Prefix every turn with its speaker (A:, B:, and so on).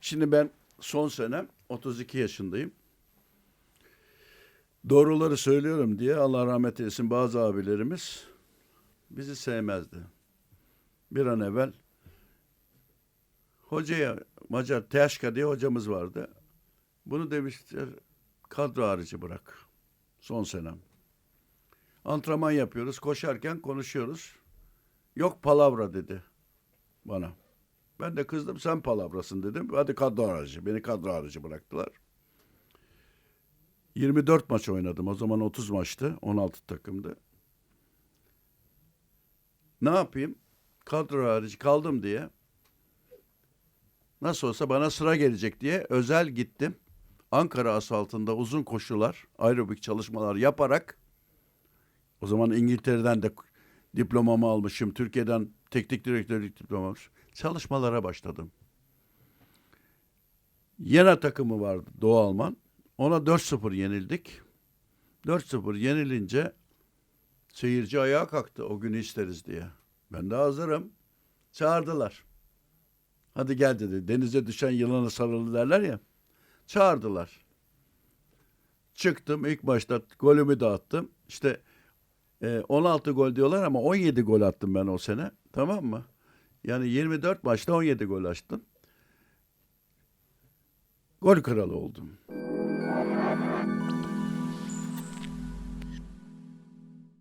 A: Şimdi ben son senem 32 yaşındayım. Doğruları söylüyorum diye Allah rahmet eylesin bazı abilerimiz bizi sevmezdi. Bir an evvel hocaya Macar Teaşka diye hocamız vardı. Bunu demişler kadro harici bırak. Son senem. Antrenman yapıyoruz. Koşarken konuşuyoruz. Yok palavra dedi bana. Ben de kızdım sen palavrasın dedim. Hadi kadro harici. Beni kadro harici bıraktılar. 24 maç oynadım. O zaman 30 maçtı. 16 takımdı. Ne yapayım? Kadro harici kaldım diye. Nasıl olsa bana sıra gelecek diye özel gittim. Ankara asfaltında uzun koşular, aerobik çalışmalar yaparak o zaman İngiltere'den de diplomamı almışım. Türkiye'den teknik direktörlük diplomamı. Çalışmalara başladım. Yena takımı vardı Doğu Alman. Ona 4-0 yenildik. 4-0 yenilince seyirci ayağa kalktı o günü isteriz diye. Ben de hazırım. Çağırdılar. Hadi gel dedi. Denize düşen yılana sarılı derler ya. Çağırdılar. Çıktım ilk başta golümü de attım. İşte e, 16 gol diyorlar ama 17 gol attım ben o sene. Tamam mı? Yani 24 maçta 17 gol açtım. Gol kralı oldum.